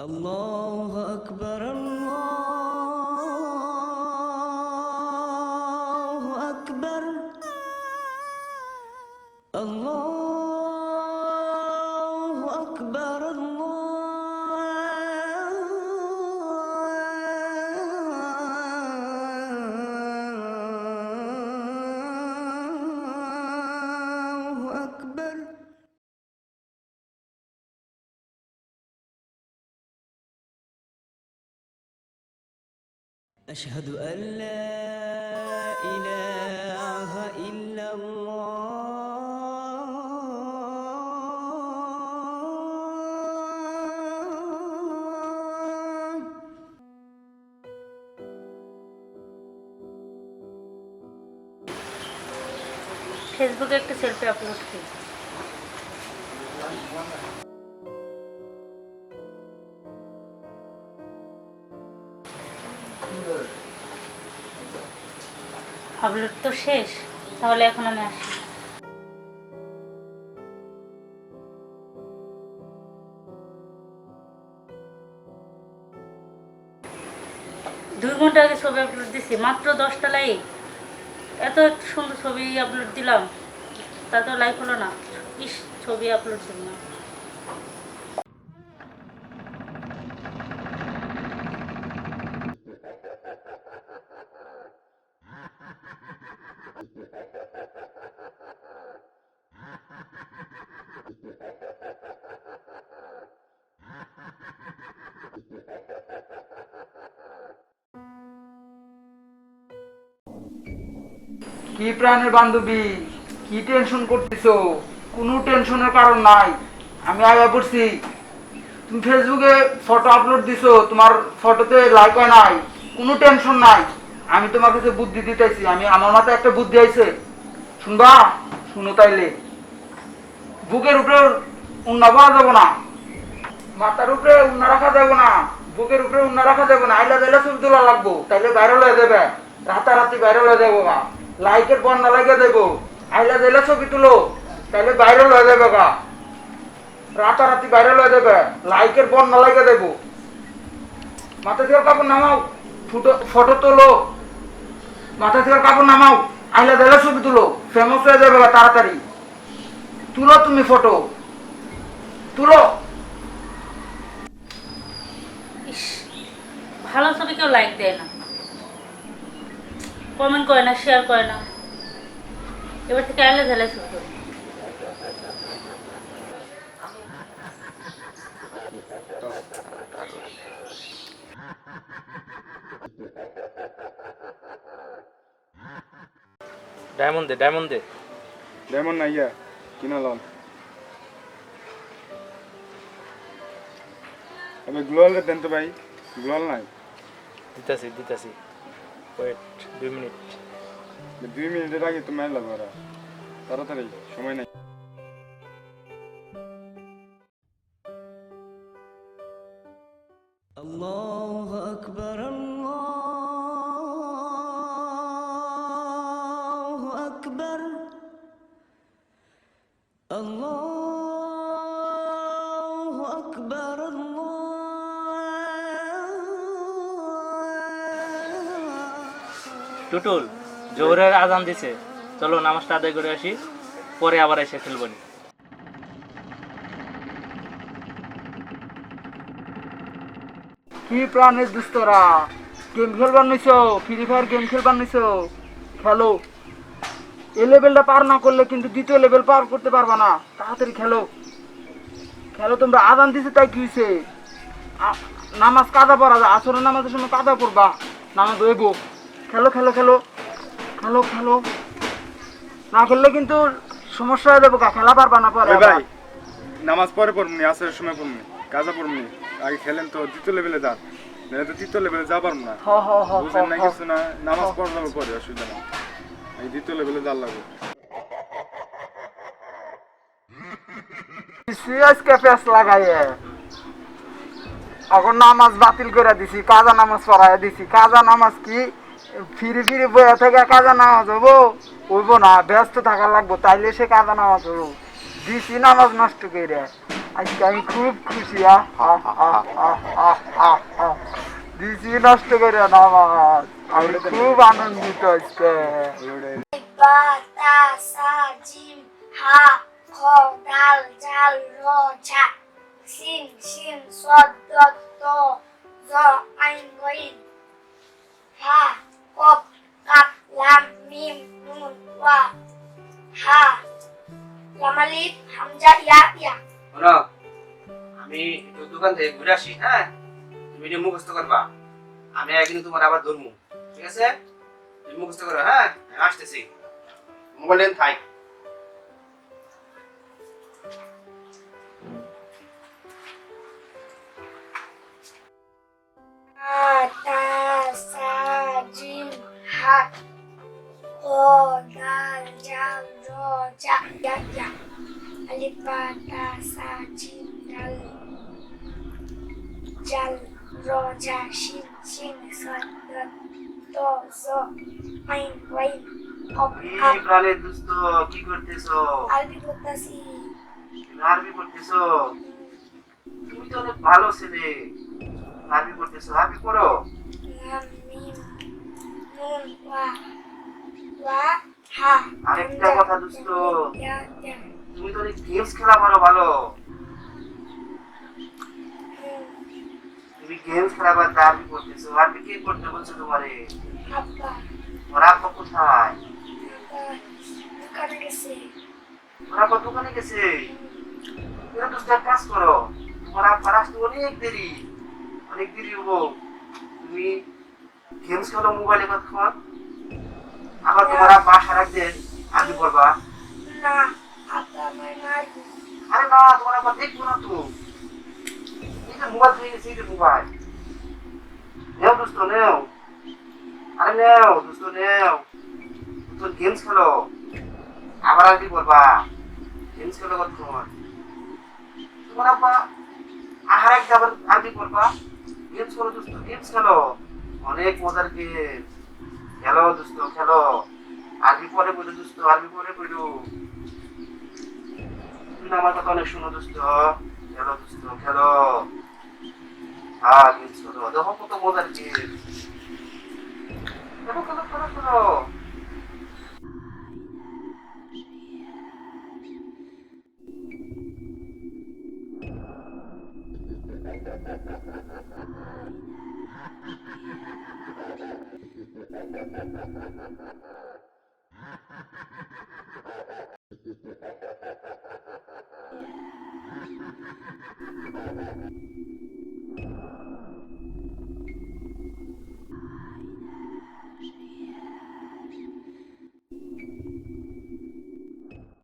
الله أكبر الله أشهد أن لا إله إلا الله ফেসবুকে একটা selfie upload করি আপলোড তো শেষ, তাহলে এখন আমি আসি। দুই ঘণ্টা আগে ছবি আপলোড দিছি, মাত্র দশটা লাইক এত সুন্দর ছবি আপলোড দিলাম, তাতেও লাইক হলো না। ইস, ছবি আপলোড দিল কি প্রাণের বান্ধবী? কি টেনশন করতেছো? কোনো টেনশনের কারণ নাই। আমি আয়া পড়ছি। তুমি ফেসবুকে ফটো আপলোড দিছো, তোমার ফটোতে লাইক হয় নাই। কোনো টেনশন নাই। আমি তোমার কাছে বুদ্ধি দিতেছি আমি, আমার মাথায় একটা বুদ্ধি আইছে। শুনবা? শুনো তাইলে। বুকের উপরে উন্না পাওয়া যাব না। মাথার উপরে উন্না রাখা যাব না। বুকের উপরে উন্না রাখা যাব না। আইলা দিলে ছবি তোলা লাগবো। তাইলে ভাইরাল হয়ে যাবে। রাতারাতি ভাইরাল হয়ে যাব গা। লাইকের বন্যা লাগিয়ে দেবো। আইলা দিলে ছবি তুলো। তাইলে ভাইরাল হয়ে যাবে গা। রাতারাতি ভাইরাল হয়ে যাবে। লাইকের বন্যা লাগিয়ে দেবো। মাথা থেকে কাপড় নামাও। ফুটো ফটো তোলো। মাথা থেকে কাপড় নামাও। আইলা দিলে ছবি তুলো। ফেমাস হয়ে যাবে তাড়াতাড়ি। তুলো তুমি ফটো তুলো। ভালো ছবি কেউ লাইক দেয় না। কমেন্ট করে না শেয়ার করে না। এবার থেকে আলে ঝালে ছবি করি। ডায়মন্ড দে ডায়মন্ড দে। লেমন না ইয়া কিনা লন এবার গ্লোয়াল দেন তো ভাই গ্লোয়াল নাই। দিতাছি দিতাছি। ওয়েট দুই মিনিট দুই মিনিটের আগে তো মেলা ওরা তাড়াতাড়ি সময় নাই الله أكبر الله أكبر الله أكبر টুটুল, জোহরের আজান দিছে। চলো নামাজটা আদায় করে আসি, পরে আবার এসে খেলব নি। কি প্রাণের দুস্তরা? গেম খেলবার নিছো? ফ্রি ফায়ার গেম খেলবার নিছো? খেলো। এ লেভেলটা পার না করলে কিন্তু দ্বিতীয় লেভেল পার করতে পারবা না। তাড়াতাড়ি খেলো। খেলো, তোমরা আদান দিছে, তাই কি হয়েছে নামাজ কাদা পড়া আসরের নামাজের সময় কাদা পড়বা। নামাজ হইব। খেলো খেলো খেলো। খেলো খেলো। না খেললে কিন্তু সমস্যা হয়ে যাব খেলা পারবা না পরে ভাই নামাজ পরে পড়মনি আসার সময় পড়মনি কাজা পড়মনি আগে খেলেন তো দ্বিতীয় লেভেলে যান। নাহলে তো তৃতীয় লেভেলে যা পারব না। হ হ হ হ, বুঝেন না কিছু না নামাজ পড়া যাবে পরে অসুবিধা না এই দ্বিতীয় লেভেলে যার লাগবে। ফেস লাগাইয়ে। এখন নামাজ বাতিল করে দিছি কাজা নামাজ পড়াই দিছি। কাজা নামাজ কি? ফিরি ফিরে বয়ে থেকে কাজা নামাজ হব। হইব না, ব্যস্ত থাকা লাগবো, তাইলে সে কাজা নামাজ হব। দিছি নামাজ নষ্ট করে আজকে আমি খুব খুশি। দিছি নষ্ট করে না আমার আমি খুব আনন্দিত আজকে। হা কপ কাপ লাম মিম নুন ওয়া হা লামালিফ হামজা ইয়া ইয়া শোনো আমি একটু দোকান থেকে ঘুরে আসি হ্যাঁ? তুমি এটা মুখস্থ করবা। আমি একদিন তোমার আবার ধরবো ঠিক আছে? তুমি মুখস্থ করো হ্যাঁ? আমি আসতেছি। মোবাইল থাই। হা তা সদ দত ত জ আইন ওয়াইন কপ কি করতেছো? আরবি তুমি আরবি করতেছো তুমি তো অনেক ভালো ছেলে। আরবি করতেছো আরবি হা আরেকটা কথা দোস্ত। তুমি তো অনেক গেমস খেলা পারো ভালো। তুমি গেমস খেলা বাদ দিয়ে আরবি করতেছো আরবি কে করতে বলছো তোমারে? ওরা আব্বা কোথায়? দোকানে গেছে। ওরা আব্বা দোকানে গেছে? এরা তো এক কাজ করো। তোমার আব্বার আসতে অনেক দেরি। অনেক দেরি হব। তুমি গেমস খেলো মোবাইলে কতক্ষণ? আবার তোমার আব্বা আসার একদিন আগে পড়বা না আরে না তোমার আব্বা দেখব না তো। যে মোবাইল হয়ে গেছে এই যে মোবাইল নেও দোস্ত নেও আরে নেও দোস্ত নেও তুমি গেমস খেলো আবার আগে পড়বা গেমস খেলো কতক্ষণ তোমার আব্বা আহার এক যাবার আগে করবা গেমস খেলো দোস্ত গেমস খেলো অনেক মজার গেম খেলো দোস্ত খেলো আরবি পরে বলো দোস্ত আরবি পরে বলো তুমি আমার কথা অনেক শুনো দোস্ত খেলো দোস্ত খেলো হ্যাঁ গেমস খেলো দেখো কত মজার গেম খেলো খেলো খেলো খেলো